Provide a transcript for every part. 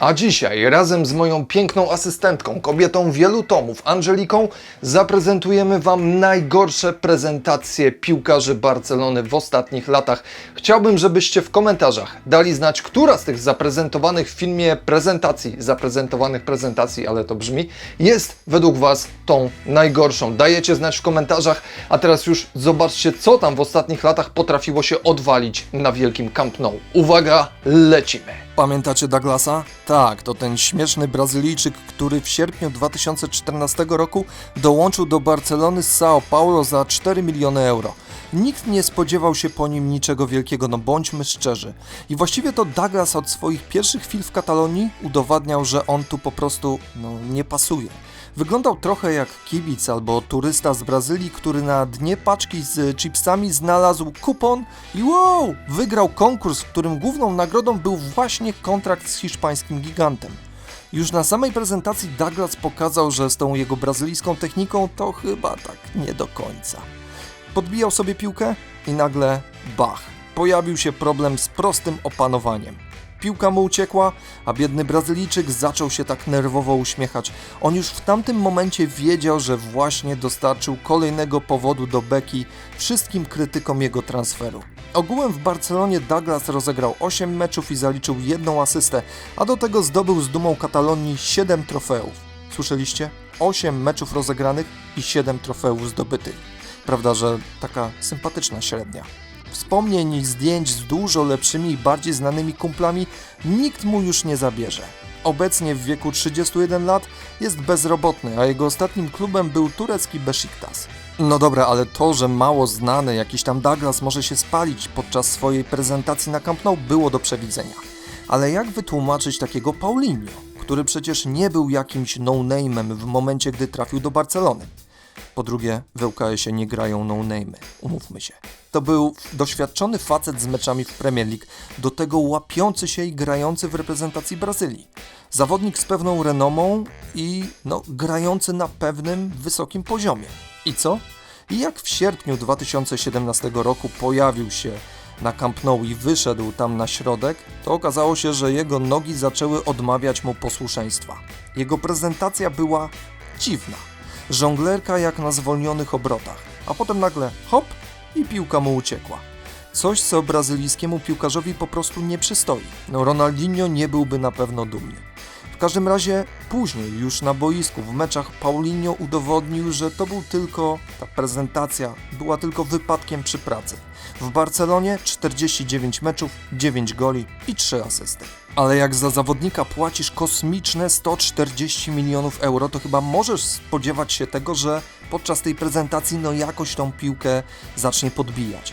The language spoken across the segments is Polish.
A dzisiaj razem z moją piękną asystentką, kobietą wielu tomów, Angeliką, zaprezentujemy Wam najgorsze prezentacje piłkarzy Barcelony w ostatnich latach. Chciałbym, żebyście w komentarzach dali znać, która z tych zaprezentowanych w filmie prezentacji, zaprezentowanych prezentacji, ale to brzmi, jest według Was tą najgorszą. Dajecie znać w komentarzach, a teraz już zobaczcie, co tam w ostatnich latach potrafiło się odwalić na wielkim Camp Nou. Uwaga, lecimy! Pamiętacie Douglasa? Tak, to ten śmieszny Brazylijczyk, który w sierpniu 2014 roku dołączył do Barcelony z São Paulo za 4 miliony euro. Nikt nie spodziewał się po nim niczego wielkiego, no bądźmy szczerzy. I właściwie to Douglas od swoich pierwszych chwil w Katalonii udowadniał, że on tu po prostu no, nie pasuje. Wyglądał trochę jak kibic albo turysta z Brazylii, który na dnie paczki z chipsami znalazł kupon i wow, wygrał konkurs, w którym główną nagrodą był właśnie kontrakt z hiszpańskim gigantem. Już na samej prezentacji Douglas pokazał, że z tą jego brazylijską techniką to chyba tak nie do końca. Podbijał sobie piłkę i nagle bach, pojawił się problem z prostym opanowaniem. Piłka mu uciekła, a biedny Brazylijczyk zaczął się tak nerwowo uśmiechać. On już w tamtym momencie wiedział, że właśnie dostarczył kolejnego powodu do beki wszystkim krytykom jego transferu. Ogółem w Barcelonie Douglas rozegrał 8 meczów i zaliczył jedną asystę, a do tego zdobył z dumą Katalonii 7 trofeów. Słyszeliście? 8 meczów rozegranych i 7 trofeów zdobytych. Prawda, że taka sympatyczna średnia. Wspomnień i zdjęć z dużo lepszymi i bardziej znanymi kumplami nikt mu już nie zabierze. Obecnie w wieku 31 lat jest bezrobotny, a jego ostatnim klubem był turecki Besiktas. No dobra, ale to, że mało znany jakiś tam Douglas może się spalić podczas swojej prezentacji na Camp Nou było do przewidzenia. Ale jak wytłumaczyć takiego Paulinho, który przecież nie był jakimś no-name'em w momencie, gdy trafił do Barcelony? Po drugie, w ŁKS-ie nie grają no-name'y, umówmy się. To był doświadczony facet z meczami w Premier League, do tego łapiący się i grający w reprezentacji Brazylii. Zawodnik z pewną renomą i no, grający na pewnym wysokim poziomie. I co? I jak w sierpniu 2017 roku pojawił się na Camp Nou i wyszedł tam na środek, to okazało się, że jego nogi zaczęły odmawiać mu posłuszeństwa. Jego prezentacja była dziwna żonglerka jak na zwolnionych obrotach, a potem nagle hop i piłka mu uciekła. Coś, co brazylijskiemu piłkarzowi po prostu nie przystoi. No Ronaldinho nie byłby na pewno dumny. W każdym razie później, już na boisku, w meczach Paulinho udowodnił, że to był tylko, ta prezentacja była tylko wypadkiem przy pracy. W Barcelonie 49 meczów, 9 goli i 3 asysty. Ale jak za zawodnika płacisz kosmiczne 140 milionów euro, to chyba możesz spodziewać się tego, że podczas tej prezentacji no jakoś tą piłkę zacznie podbijać.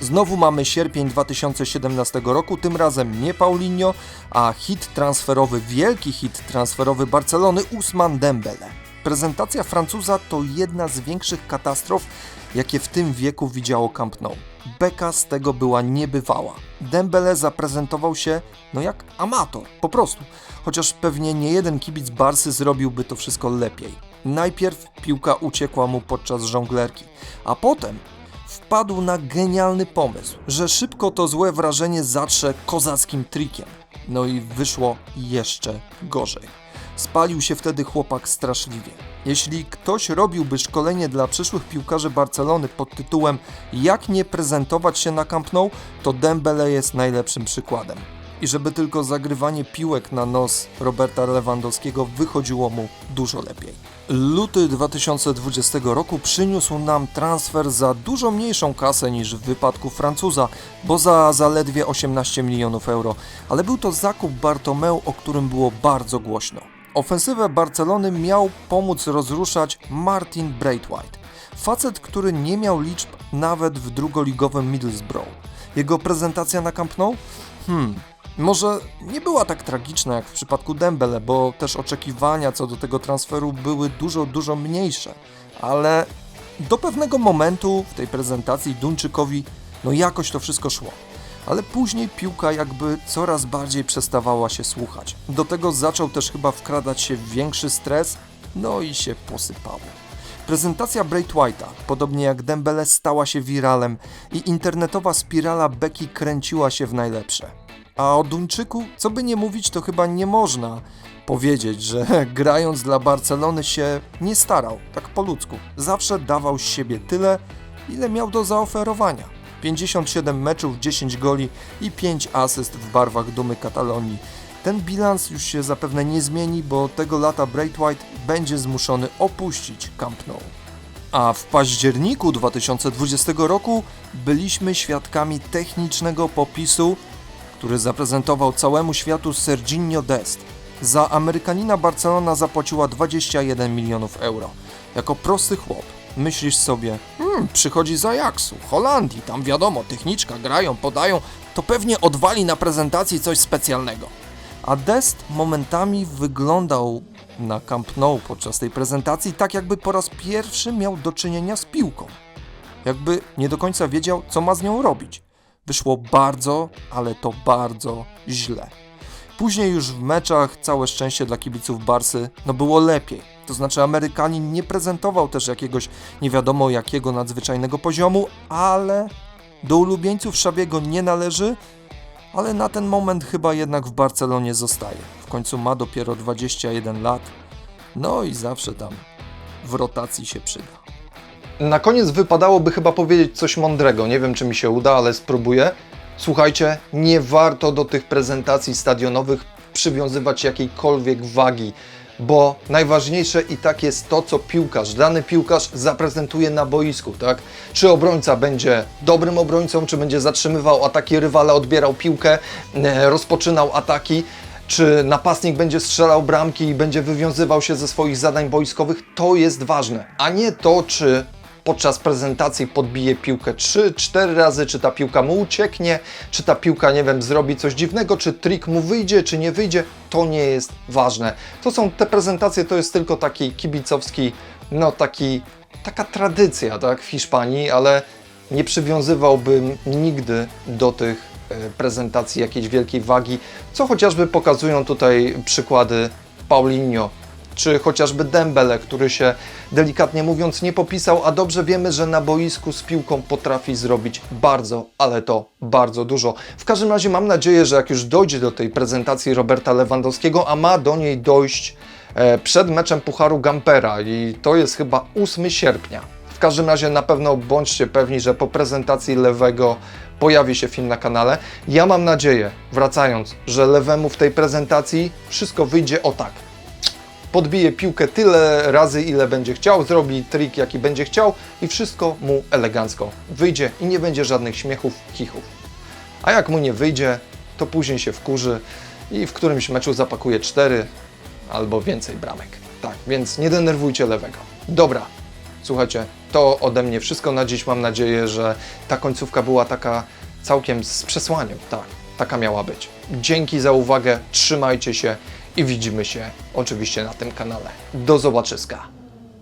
Znowu mamy sierpień 2017 roku, tym razem nie Paulinho, a hit transferowy, wielki hit transferowy Barcelony Usman Dembele. Prezentacja Francuza to jedna z większych katastrof, jakie w tym wieku widziało Camp Nou. Beka z tego była niebywała. Dembele zaprezentował się no jak amator, po prostu. Chociaż pewnie nie jeden kibic Barsy zrobiłby to wszystko lepiej. Najpierw piłka uciekła mu podczas żonglerki, a potem wpadł na genialny pomysł, że szybko to złe wrażenie zatrze kozackim trikiem. No i wyszło jeszcze gorzej. Spalił się wtedy chłopak straszliwie. Jeśli ktoś robiłby szkolenie dla przyszłych piłkarzy Barcelony pod tytułem Jak nie prezentować się na Camp Nou, to Dembele jest najlepszym przykładem. I żeby tylko zagrywanie piłek na nos Roberta Lewandowskiego wychodziło mu dużo lepiej. Luty 2020 roku przyniósł nam transfer za dużo mniejszą kasę niż w wypadku Francuza, bo za zaledwie 18 milionów euro, ale był to zakup Bartomeu, o którym było bardzo głośno. Ofensywę Barcelony miał pomóc rozruszać Martin Braithwaite. Facet, który nie miał liczb nawet w drugoligowym Middlesbrough. Jego prezentacja na Camp Nou? Hmm, może nie była tak tragiczna jak w przypadku Dembele, bo też oczekiwania co do tego transferu były dużo, dużo mniejsze. Ale do pewnego momentu w tej prezentacji Duńczykowi no jakoś to wszystko szło. Ale później piłka jakby coraz bardziej przestawała się słuchać. Do tego zaczął też chyba wkradać się większy stres, no i się posypało. Prezentacja Braithwaite'a, podobnie jak Dembele, stała się wiralem i internetowa spirala Becky kręciła się w najlepsze. A o Duńczyku, co by nie mówić, to chyba nie można powiedzieć, że grając dla Barcelony się nie starał, tak po ludzku. Zawsze dawał z siebie tyle, ile miał do zaoferowania. 57 meczów, 10 goli i 5 asyst w barwach dumy Katalonii. Ten bilans już się zapewne nie zmieni, bo tego lata Braithwaite będzie zmuszony opuścić Camp Nou. A w październiku 2020 roku byliśmy świadkami technicznego popisu, który zaprezentował całemu światu Serginho Dest. Za Amerykanina Barcelona zapłaciła 21 milionów euro. Jako prosty chłop myślisz sobie, hmm, przychodzi z Ajaxu, Holandii, tam wiadomo, techniczka, grają, podają, to pewnie odwali na prezentacji coś specjalnego. A Dest momentami wyglądał na Camp Nou podczas tej prezentacji tak, jakby po raz pierwszy miał do czynienia z piłką. Jakby nie do końca wiedział, co ma z nią robić. Wyszło bardzo, ale to bardzo źle. Później już w meczach, całe szczęście dla kibiców Barsy, no było lepiej. To znaczy Amerykanin nie prezentował też jakiegoś nie wiadomo jakiego nadzwyczajnego poziomu, ale do ulubieńców Szabiego nie należy, ale na ten moment chyba jednak w Barcelonie zostaje. W końcu ma dopiero 21 lat, no i zawsze tam w rotacji się przyda. Na koniec wypadałoby chyba powiedzieć coś mądrego. Nie wiem, czy mi się uda, ale spróbuję. Słuchajcie, nie warto do tych prezentacji stadionowych przywiązywać jakiejkolwiek wagi, bo najważniejsze i tak jest to, co piłkarz, dany piłkarz zaprezentuje na boisku, tak? Czy obrońca będzie dobrym obrońcą, czy będzie zatrzymywał ataki rywala, odbierał piłkę, e, rozpoczynał ataki czy napastnik będzie strzelał bramki i będzie wywiązywał się ze swoich zadań boiskowych, to jest ważne, a nie to, czy podczas prezentacji podbije piłkę 3-4 razy, czy ta piłka mu ucieknie, czy ta piłka, nie wiem, zrobi coś dziwnego, czy trik mu wyjdzie, czy nie wyjdzie, to nie jest ważne. To są te prezentacje, to jest tylko taki kibicowski, no taki, taka tradycja, tak, w Hiszpanii, ale nie przywiązywałbym nigdy do tych e, prezentacji jakiejś wielkiej wagi, co chociażby pokazują tutaj przykłady Paulinho, czy chociażby Dembele, który się delikatnie mówiąc nie popisał, a dobrze wiemy, że na boisku z piłką potrafi zrobić bardzo, ale to bardzo dużo. W każdym razie mam nadzieję, że jak już dojdzie do tej prezentacji Roberta Lewandowskiego, a ma do niej dojść e, przed meczem Pucharu Gampera i to jest chyba 8 sierpnia. W każdym razie na pewno bądźcie pewni, że po prezentacji Lewego pojawi się film na kanale. Ja mam nadzieję, wracając, że Lewemu w tej prezentacji wszystko wyjdzie o tak. Podbije piłkę tyle razy, ile będzie chciał, zrobi trik, jaki będzie chciał i wszystko mu elegancko wyjdzie i nie będzie żadnych śmiechów, chichów. A jak mu nie wyjdzie, to później się wkurzy i w którymś meczu zapakuje cztery albo więcej bramek. Tak, więc nie denerwujcie lewego. Dobra, słuchajcie, to ode mnie wszystko na dziś. Mam nadzieję, że ta końcówka była taka całkiem z przesłaniem. Tak, taka miała być. Dzięki za uwagę, trzymajcie się i widzimy się oczywiście na tym kanale. Do zobaczyska.